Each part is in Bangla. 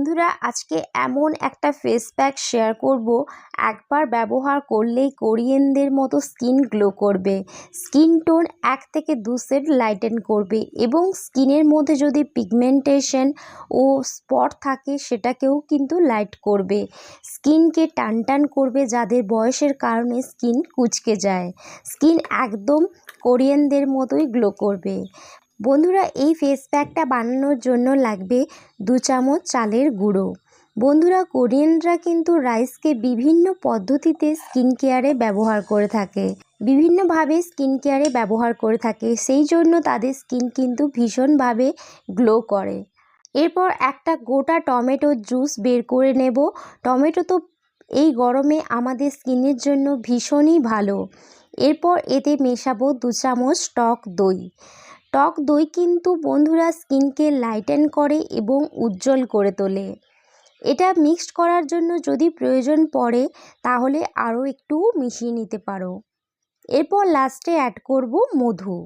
বন্ধুরা, আজকে এমন একটা ফেস প্যাক শেয়ার করব। একবার ব্যবহার করলেই কোরিয়ানদের মতো স্কিন গ্লো করবে। স্কিন টোন এক থেকে দু সেট লাইটেন করবে এবং স্কিনের মধ্যে যদি পিগমেন্টেশন ও স্পট থাকে, সেটাকেও কিন্তু লাইট করবে। স্কিনকে টান টান করবে যাদের বয়সের কারণে স্কিন কুচকে যায়। স্কিন একদম কোরিয়ানদের মতোই গ্লো করবে। বন্ধুরা, এই ফেস প্যাকটা বানানোর জন্য লাগবে দু চামচ চালের গুঁড়ো। বন্ধুরা, কোরিয়ানরা কিন্তু রাইসকে বিভিন্ন পদ্ধতিতে স্কিন কেয়ারে ব্যবহার করে থাকে। বিভিন্নভাবে স্কিন কেয়ারে ব্যবহার করে থাকে। সেই জন্য তাদের স্কিন কিন্তু ভীষণভাবে গ্লো করে। এরপর একটা গোটা টমেটোর জুস বের করে নেব। টমেটো তো এই গরমে আমাদের স্কিনের জন্য ভীষণই ভালো। এরপর এতে মেশাবো দু চামচ টক দই। টক দই কিন্তু বন্ধুরা স্কিনকে লাইটেন করে এবং উজ্জ্বল করে তোলে। এটা মিক্সড করার জন্য যদি প্রয়োজন পড়ে, তাহলে আরও একটু মিশিয়ে নিতে পারো। এরপর লাস্টে অ্যাড করব মধু।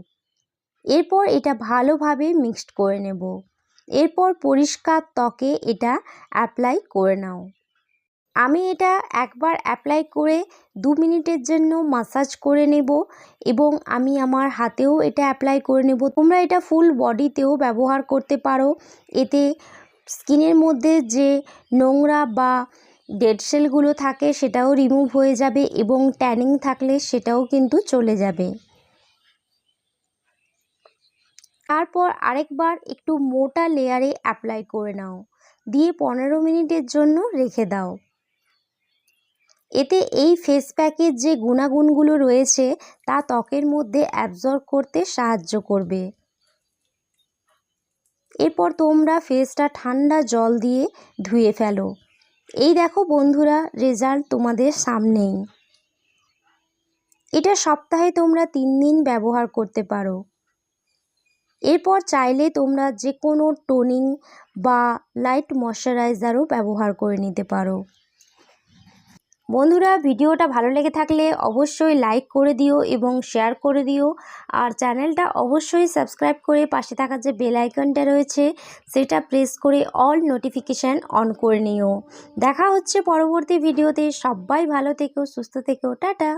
এরপর এটা ভালোভাবে মিক্সড করে নেব। এরপর পরিষ্কার ত্বকে এটা অ্যাপ্লাই করে নাও। আমি এটা একবার অ্যাপ্লাই করে দু মিনিটের জন্য মাসাজ করে নেব এবং আমি আমার হাতেও এটা অ্যাপ্লাই করে নেব। তোমরা এটা ফুল বডিতেও ব্যবহার করতে পারো। এতে স্কিনের মধ্যে যে নোংরা বা ডেড সেলগুলো থাকে সেটাও রিমুভ হয়ে যাবে এবং ট্যানিং থাকলে সেটাও কিন্তু চলে যাবে। তারপর আরেকবার একটু মোটা লেয়ারে অ্যাপ্লাই করে নাও। দিয়ে পনেরো মিনিটের জন্য রেখে দাও। এতে এই ফেস প্যাকের যে গুণাগুণগুলো রয়েছে, তা ত্বকের মধ্যে অ্যাবজর্ব করতে সাহায্য করবে। এরপর তোমরা ফেসটা ঠান্ডা জল দিয়ে ধুয়ে ফেলো। এই দেখো বন্ধুরা রেজাল্ট তোমাদের সামনেই। এটা সপ্তাহে তোমরা তিন দিন ব্যবহার করতে পারো। এরপর চাইলে তোমরা যে কোনো টোনিং বা লাইট ময়শ্চারাইজারও ব্যবহার করে নিতে পারো। বন্ধুরা, ভিডিওটা ভালো লেগে থাকলে অবশ্যই লাইক করে দিও এবং শেয়ার করে দিও। আর চ্যানেলটা অবশ্যই সাবস্ক্রাইব করে পাশে থাকা যে বেল আইকনটা রয়েছে, সেটা প্রেস করে অল নোটিফিকেশান অন করে নিও। দেখা হচ্ছে পরবর্তী ভিডিওতে সবাই ভালো থেকো, সুস্থ থেকো, টাটা!